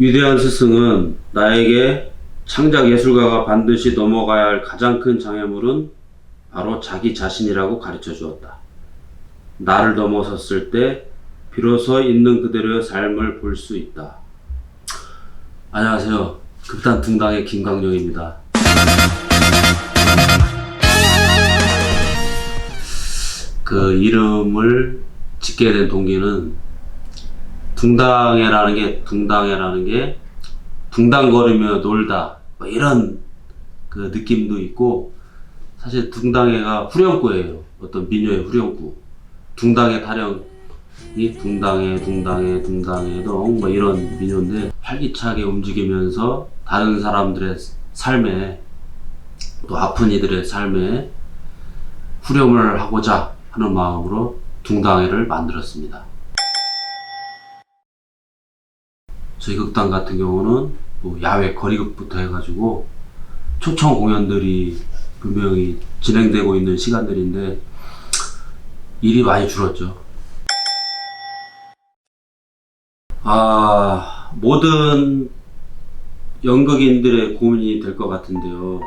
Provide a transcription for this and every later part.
위대한 스승은 나에게 창작 예술가가 반드시 넘어가야 할 가장 큰 장애물은 바로 자기 자신이라고 가르쳐 주었다. 나를 넘어섰을 때 비로소 있는 그대로의 삶을 볼 수 있다. 안녕하세요. 극단 등당의 김광룡입니다. 그 이름을 짓게 된 동기는 둥당해라는 게 둥당해라는 게 둥당거리며 놀다 뭐 이런 그 느낌도 있고 사실 둥당해가 후렴구예요. 어떤 민요의 후렴구. 둥당해 타령이 둥당해 둥당해 둥당해 동뭐 이런 민요인데 활기차게 움직이면서 다른 사람들의 삶에 또 아픈 이들의 삶에 후렴을 하고자 하는 마음으로 둥당해를 만들었습니다. 저희 극단 같은 경우는 뭐 야외 거리극부터 해가지고 초청 공연들이 분명히 진행되고 있는 시간들인데 일이 많이 줄었죠. 아, 모든 연극인들의 고민이 될 것 같은데요.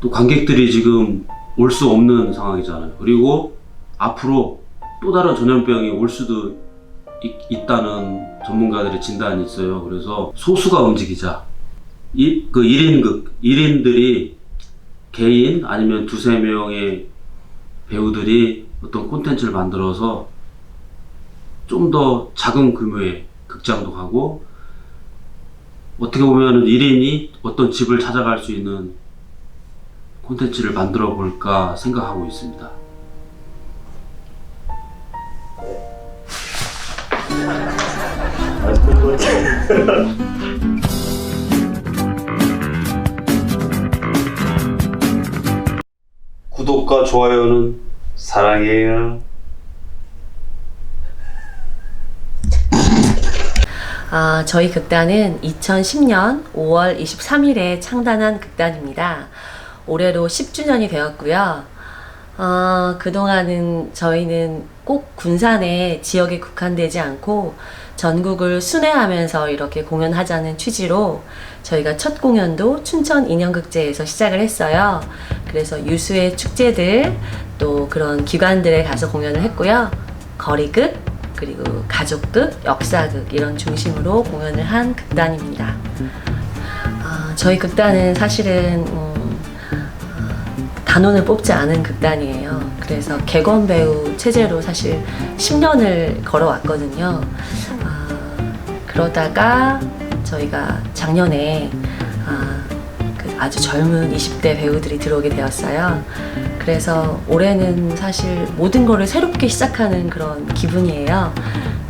또 관객들이 지금 올 수 없는 상황이잖아요. 그리고 앞으로 또 다른 전염병이 올 수도 있, 다는 전문가들의 진단이 있어요. 그래서 소수가 움직이자. 이, 그 1인극, 1인들이 개인 아니면 두세 명의 배우들이 어떤 콘텐츠를 만들어서 좀 더 작은 규모의 극장도 가고 어떻게 보면 1인이 어떤 집을 찾아갈 수 있는 콘텐츠를 만들어 볼까 생각하고 있습니다. 구독과 좋아요는 사랑해요. 아, 저희 극단은 2010년 5월 23일에 창단한 극단입니다. 올해로 10주년이 되었고요. 어, 그동안은 저희는 꼭 군산의 지역에 국한되지 않고 전국을 순회하면서 이렇게 공연하자는 취지로 저희가 첫 공연도 춘천 인형극제에서 시작을 했어요. 그래서 유수의 축제들 또 그런 기관들에 가서 공연을 했고요. 거리극, 그리고 가족극, 역사극 이런 중심으로 공연을 한 극단입니다. 아, 저희 극단은 사실은 음, 단원을 뽑지 않은 극단이에요. 그래서 개건 배우 체제로 사실 10년을 걸어왔거든요. 아, 그러다가 저희가 작년에 아, 그 아주 젊은 20대 배우들이 들어오게 되었어요. 그래서 올해는 사실 모든 거를 새롭게 시작하는 그런 기분이에요.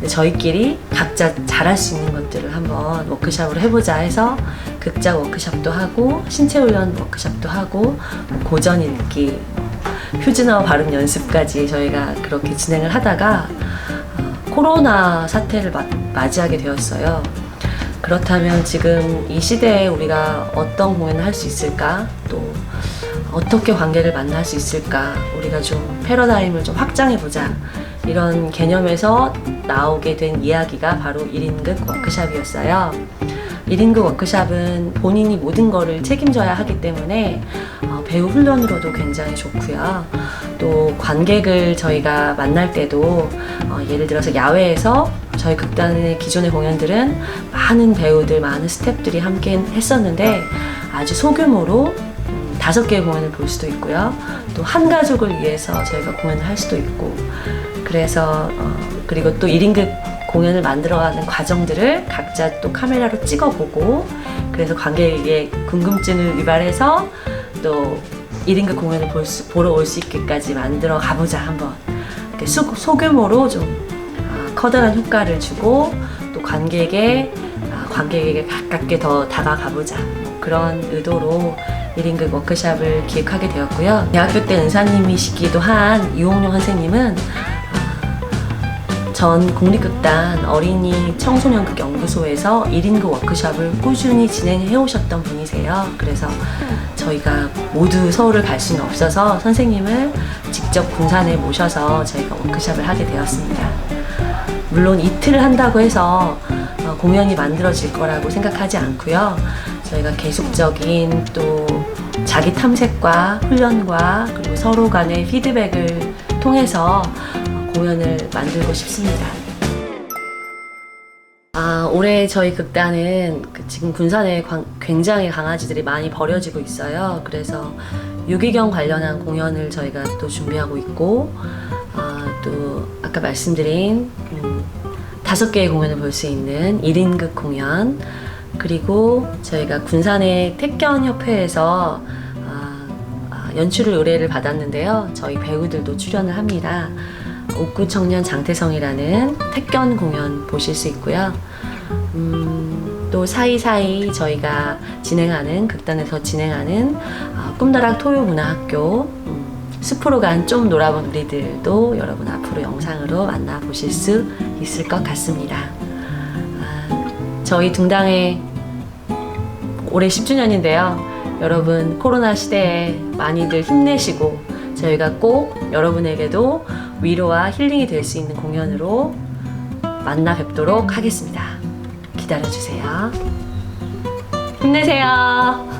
근데 저희끼리 각자 잘할 수 있는 것들을 한번 워크샵으로 해보자 해서 극작 워크샵도 하고 신체 훈련 워크샵도 하고 뭐 고전 읽기, 표준어 발음 연습까지 저희가 그렇게 진행을 하다가 어, 코로나 사태를 마- 맞이하게 되었어요. 그렇다면 지금 이 시대에 우리가 어떤 공연을 할 수 있을까? 또 어떻게 관계를 만날 수 있을까? 우리가 좀 패러다임을 좀 확장해 보자. 이런 개념에서 나오게 된 이야기가 바로 1인극 워크샵이었어요. 1인극 워크샵은 본인이 모든 거를 책임져야 하기 때문에 어, 배우 훈련으로도 굉장히 좋고요. 또 관객을 저희가 만날 때도 어, 예를 들어서 야외에서 저희 극단의 기존의 공연들은 많은 배우들, 많은 스태프들이 함께 했었는데 아주 소규모로 음, 다섯 개의 공연을 볼 수도 있고요. 또 한 가족을 위해서 저희가 공연을 할 수도 있고 그래서 어, 그리고 또 1인극 공연을 만들어가는 과정들을 각자 또 카메라로 찍어보고 그래서 관객의 궁금증을 유발해서 또 1인극 공연을 볼 수, 보러 올 수 있게까지 만들어 가보자 한번 이렇게 소, 소규모로 좀 아, 커다란 효과를 주고 또 관객의 아, 관객에게 가깝게 더 다가가보자 뭐 그런 의도로 1인극 워크샵을 기획하게 되었고요. 대학교 때 은사님이시기도 한 유홍룡 선생님은 전 국립극단 어린이 청소년극 연구소에서 1인극 워크샵을 꾸준히 진행해 오셨던 분이세요. 그래서 저희가 모두 서울을 갈 수는 없어서 선생님을 직접 군산에 모셔서 저희가 워크샵을 하게 되었습니다. 물론 이틀을 한다고 해서 어, 공연이 만들어질 거라고 생각하지 않고요. 저희가 계속적인 또 자기 탐색과 훈련과 그리고 서로 간의 피드백을 통해서 어, 공연을 만들고 싶습니다. 아, 올해 저희 극단은 그 지금 군산에 광- 굉장히 강아지들이 많이 버려지고 있어요. 그래서 유기견 관련한 공연을 저희가 또 준비하고 있고, 아, 또 아까 말씀드린 음, 다섯 개의 공연을 볼 수 있는 1인극 공연, 그리고 저희가 군산의 택견협회에서 아, 아, 연출을 의뢰를 받았는데요. 저희 배우들도 출연을 합니다. 옥구 청년 장태성이라는 택견 공연 보실 수 있고요. 음, 또 사이사이 저희가 진행하는 극단에서 진행하는 아, 꿈다락 토요문화학교 음, 숲으로 간 좀 놀아본 우리들도 여러분 앞으로 영상으로 만나보실 수 있을 것 같습니다. 아, 저희 둥당의 올해 10주년인데요. 여러분 코로나 시대에 많이들 힘내시고 저희가 꼭 여러분에게도 위로와 힐링이 될 수 있는 공연으로 만나 뵙도록 하겠습니다. 기다려주세요. 힘내세요.